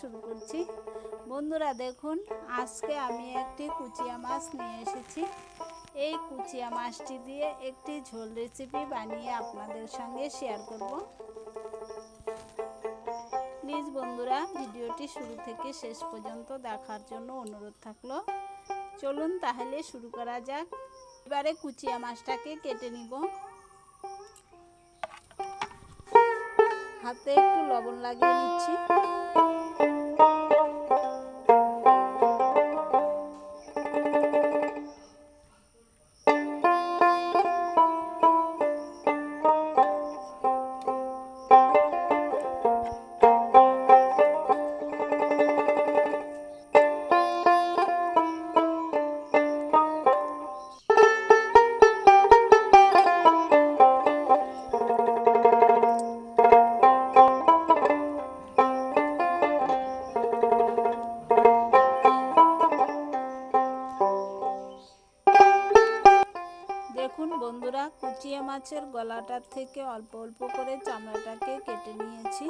শুরু করছি। বন্ধুরা দেখুন, আজকে আমি একটি কুচিয়া মাছ নিয়ে এসেছি। এই কুচিয়া মাছটি দিয়ে একটি ঝোল রেসিপি বানিয়ে আপনাদের সঙ্গে শেয়ার করব। প্লিজ বন্ধুরা, ভিডিওটি শুরু থেকে শেষ পর্যন্ত দেখার জন্য অনুরোধ থাকল। চলুন তাহলে শুরু করা যাক। এবারে কুচিয়া মাছটাকে কেটে নিব। হাতে একটু লবণ লাগিয়ে নিচ্ছি। কুচিয়া মাছের গলাটার থেকে অল্প অল্প করে চামড়াটাকে কেটে নিয়েছি।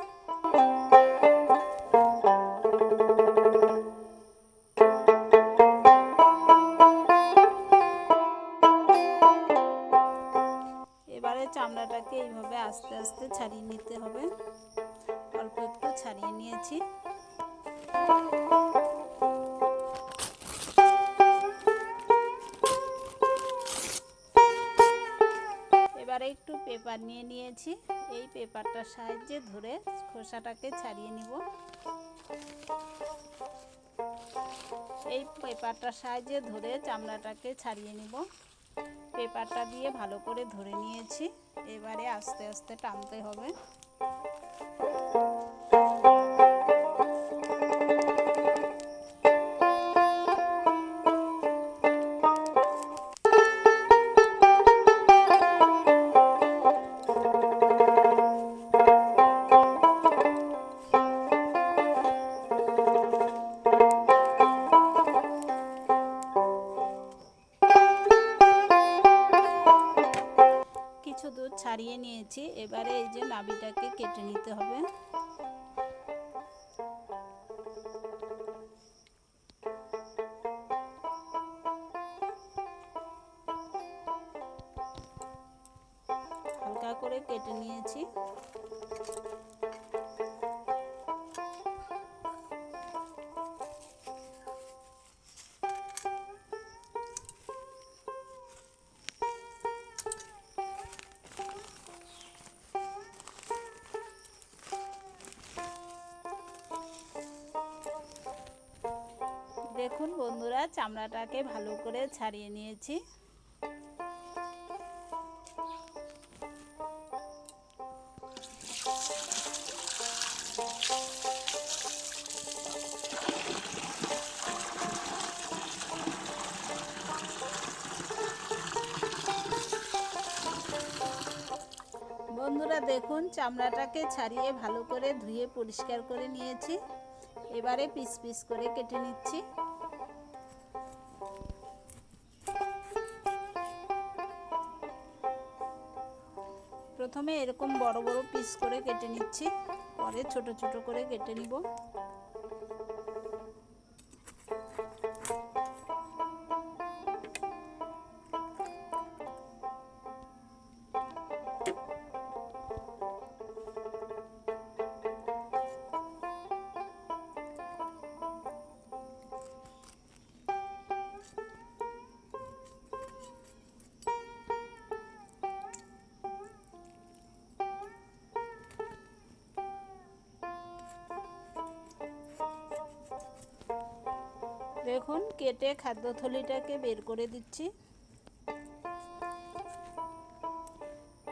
নিয়ে নিয়েছি। এই পেপারটার সাহায্যে ধরে খোসাটাকে ছাড়িয়ে নিব। এই পেপারটার সাহায্যে ধরে চামড়াটাকে ছাড়িয়ে নিব। পেপারটা দিয়ে ভালো করে ধরে নিয়েছি। এবারে আস্তে আস্তে টানতে হবে। হালকা করে কেটে নিয়েছি। দেখুন বন্ধুরা চামড়াটাকে ভালো করে ছাড়িয়ে নিয়েছি। চামড়াটাকে ছাড়িয়ে ভালো করে ধুয়ে পরিষ্কার করে নিয়েছি। এবারে পিস পিস করে কেটে নিচ্ছি। প্রথমে এরকম বড় বড় পিস করে কেটে নিচ্ছি। পরে ছোট ছোট করে কেটে নিব। দেখুন কেটে খাদ্য থলিটাকে বের করে দিচ্ছি।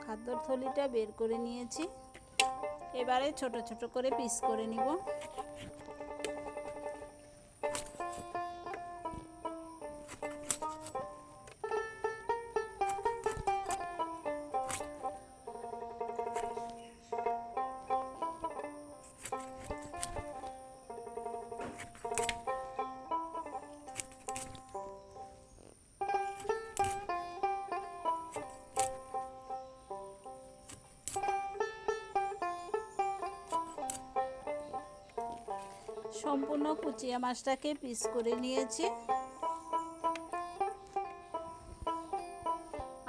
খাদ্য থলিটা বের করে নিয়েছি। এবারে ছোট ছোট করে পিস করে নিব। সম্পূর্ণ কুচিয়া মাছটাকে পিস করে নিয়েছি।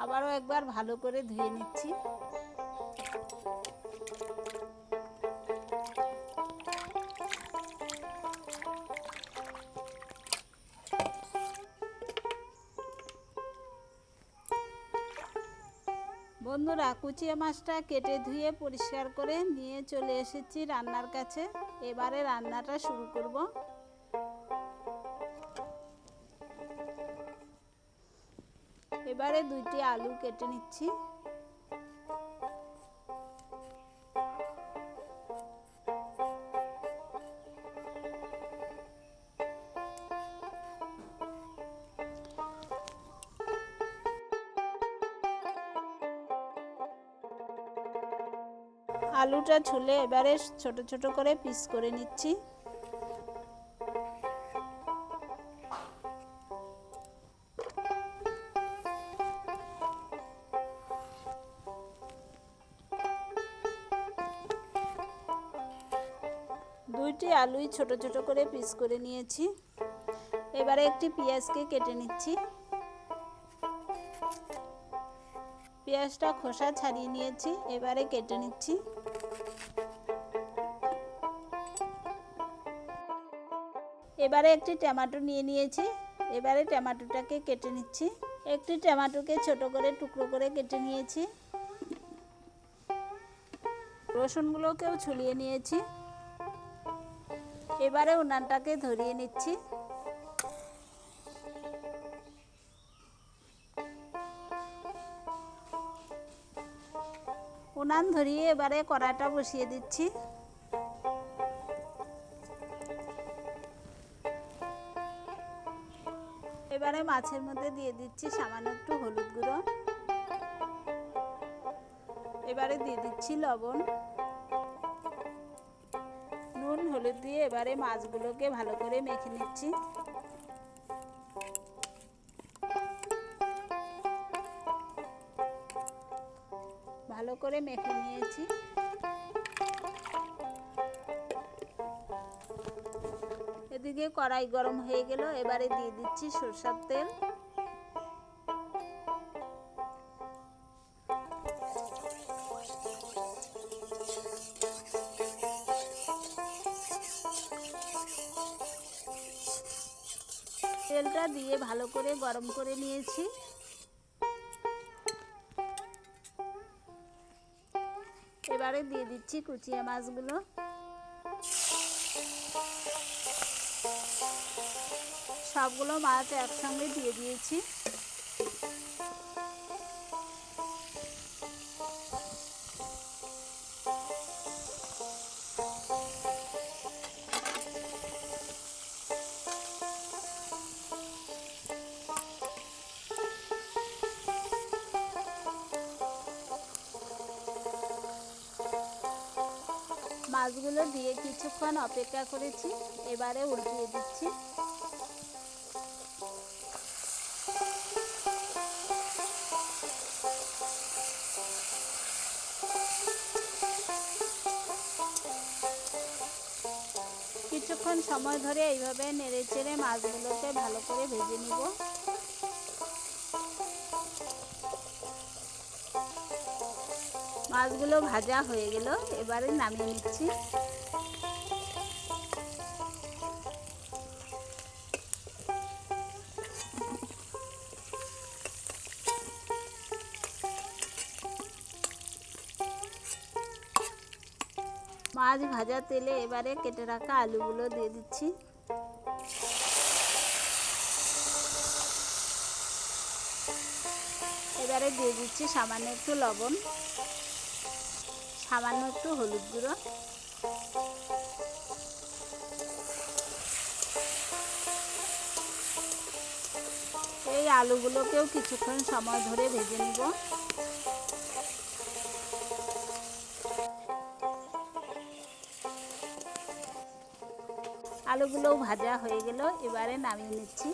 আবারও একবার ভালো করে ধুয়ে নিচ্ছি। বন্ধুরা কুচিয়া মাছটা কেটে ধুয়ে পরিষ্কার করে নিয়ে চলে এসেছি রান্নার কাছে। এবারে রান্নাটা শুরু করব। এবারে দুইটি আলু কেটে নিচ্ছি। আলুটা ছুলে এবারে ছোট ছোট করে পিস করে নিচ্ছি। দুইটি আলুই ছোট ছোট করে পিস করে নিয়েছি। এবারে একটি পেঁয়াজকে কেটে নিচ্ছি। পেঁয়াজটা খোসা ছাড়িয়ে নিয়েছি, এবারে কেটে নিচ্ছি। এবারে একটি টমেটো নিয়ে নিয়েছি, এবারে টমেটোটাকে কেটে নিচ্ছি। একটি টমেটোকে ছোট করে টুকরো করে কেটে নিয়েছি। রসুনগুলোকেও ছুলিয়ে নিয়েছি। এবারে উনানটাকে ধরিয়ে নিচ্ছি। উনান ধরিয়ে এবারে কড়াটা বসিয়ে দিচ্ছি। এবারে মাছের মধ্যে দিয়ে দিচ্ছি সামান্য একটু হলুদ গুঁড়ো। এবারে দিয়ে দিচ্ছি লবণ। নুন, হলুদ দিয়ে এবারে মাছগুলোকে ভালো করে মেখে নিচ্ছি। ভালো করে মেখে নিয়েছি। এদিকে কড়াই গরম হয়ে গেল, এবারে দিয়ে দিচ্ছি সরষার তেল। তেলটা দিয়ে ভালো করে গরম করে নিয়েছি। এবারে দিয়ে দিচ্ছি কুচিয়া মাছগুলো। সবগুলো মাছ একসঙ্গে দিয়ে দিয়েছি। মাছগুলো দিয়ে কিছুক্ষণ অপেক্ষা করেছি, এবারে উল্টিয়ে দিচ্ছি। কিছুক্ষণ সময় ধরে এইভাবে নেড়ে চেড়ে মাছগুলোকে ভালো করে ভেজে নিব। মাছগুলো ভাজা হয়ে গেল, এবারে নামিয়ে নিচ্ছি। মাছ ভাজা তেলে এবারে কেটে রাখা আলুগুলো দিয়ে দিচ্ছি। এবারে দিয়ে দিচ্ছি সামান্য একটু লবণ। সামান্য একটু হলুদ গুঁড়ো। এই আলুগুলোকেও কিছুক্ষণ সময় ধরে ভেজে নিব। আলুগুলোও ভাজা হয়ে গেল, এবারে নামিয়ে নিচ্ছি।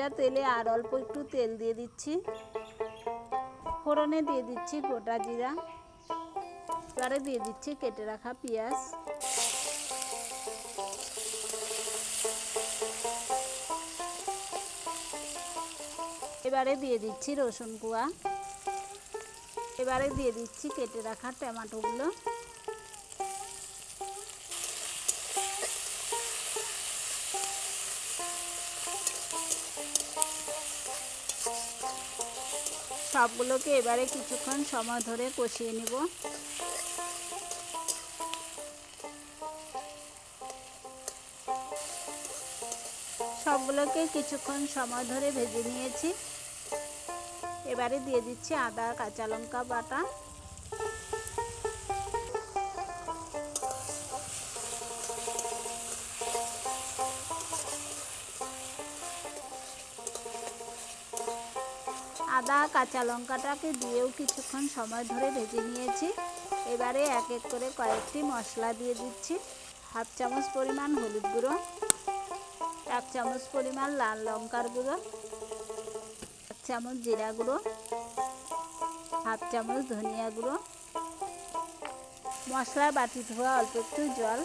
ভাজা তেলে আর অল্প একটু তেল দিয়ে দিচ্ছি। ফোড়নে দিয়ে দিচ্ছি গোটা জিরা। এবারে দিয়ে দিচ্ছি কেটে রাখা পেঁয়াজ। এবারে দিয়ে দিচ্ছি রসুন কুয়া। এবারে দিয়ে দিচ্ছি কেটে রাখা টমেটোগুলো। সবগুলোকে এবারে কিছুক্ষণ সময় ধরে কষিয়ে নিব। সবগুলোকে কিছুক্ষণ সময় ধরে ভেজে নিয়েছি। এবারে দিয়ে দিচ্ছি আদা, কাঁচা লঙ্কা বাটা। কাঁচা লঙ্কাটাকে দিয়েও কিছুক্ষণ সময় ধরে ভেজে নিয়েছি। এবারে এক এক করে কয়েকটি মশলা দিয়ে দিচ্ছি। হাফ চামচ পরিমাণ হলুদ গুঁড়ো, এক চামচ পরিমাণ লাল লঙ্কার গুঁড়ো, এক চামচ জিরা গুঁড়ো, হাফ চামচ ধনিয়া গুঁড়ো। মশলা বাটি ধোয়া অল্প একটু জল।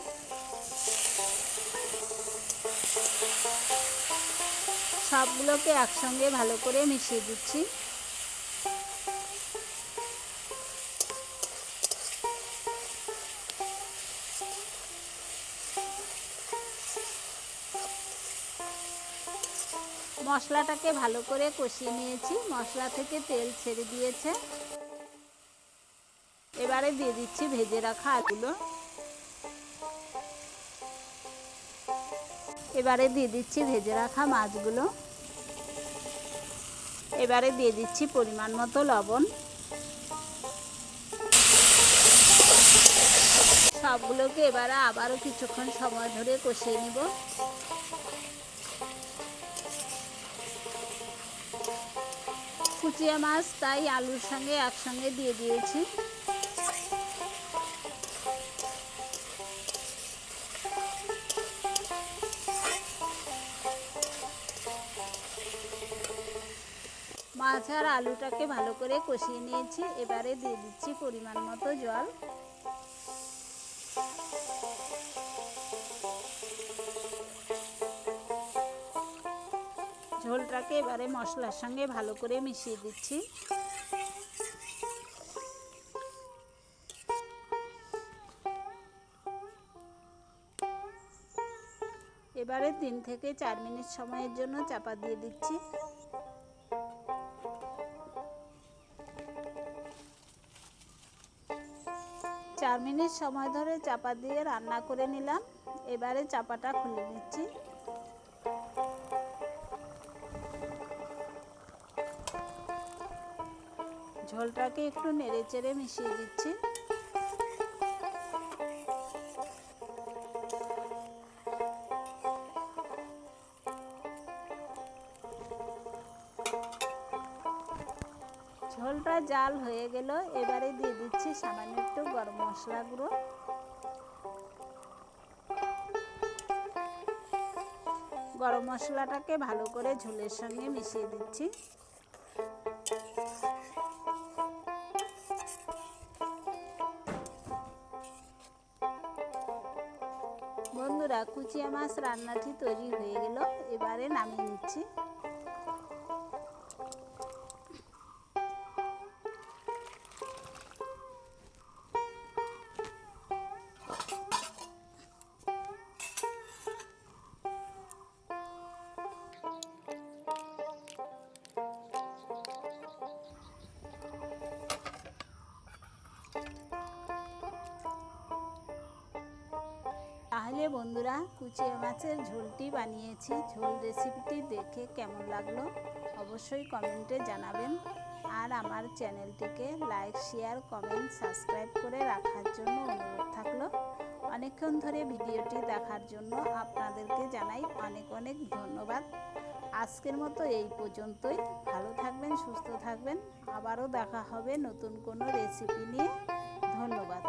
সবগুলোকে একসঙ্গে ভালো করে মিশিয়ে দিচ্ছি। মশলাটাকে ভালো করে কষিয়ে নিয়েছি। মশলা থেকে তেল ছেড়ে দিয়েছে। এবারে দিয়ে দিচ্ছি ভেজে রাখা আলুগুলো। এবারে দিয়ে দিচ্ছি ভেজে রাখা মাছগুলো। এবারে দিয়ে দিচ্ছি পরিমাণ মতো লবণ। সবগুলোকে এবারে আবারও কিছুক্ষণ সময় ধরে কষিয়ে নিব। কুচিয়া মাছ, তাই আলুর সঙ্গে একসঙ্গে দিয়ে দিয়েছি। মাছ আর আলুটাকে ভালো করে কষিয়ে নিয়েছি। এবারে দিয়ে দিচ্ছি পরিমাণ মতো জল। ঝোলটাকে এবারে মশলার সঙ্গে ভালো করে মিশিয়ে দিচ্ছি। এবারে তিন থেকে চার মিনিট সময়ের জন্য চাপা দিয়ে দিচ্ছি। চার মিনিট সময় ধরে চাপা দিয়ে রান্না করে নিলাম। এবারে চাপাটা খুলে নিচ্ছি। ঝোলটাকে একটু নেড়ে চেড়ে মিশিয়ে দিচ্ছি। ঝোলটা জাল হয়ে গেল, এবারে দিয়ে দিচ্ছি সামান্য একটু গরম মশলা গুঁড়ো। গরম মশলাটাকে ভালো করে ঝোলের সঙ্গে মিশিয়ে দিচ্ছি। কুচিয়া মাছ রান্নাটি তৈরি হয়ে গেল এবারে নামিয়ে নিচ্ছি। বন্ধুরা, কুচিয়া মাছের ঝোলটি বানিয়েছি। ঝোল রেসিপিটি দেখে কেমন লাগল অবশ্যই কমেন্টে জানাবেন। আর আমার চ্যানেলটিকে লাইক শেয়ার কমেন্ট সাবস্ক্রাইব করে রাখার জন্য অনুরোধ থাকল। অনেকক্ষণ ধরে ভিডিওটি দেখার জন্য আপনাদেরকে জানাই অনেক অনেক ধন্যবাদ। আজকের মতো এই পর্যন্তই। ভালো থাকবেন, সুস্থ থাকবেন। আবারও দেখা হবে নতুন কোনো রেসিপি নিয়ে। ধন্যবাদ।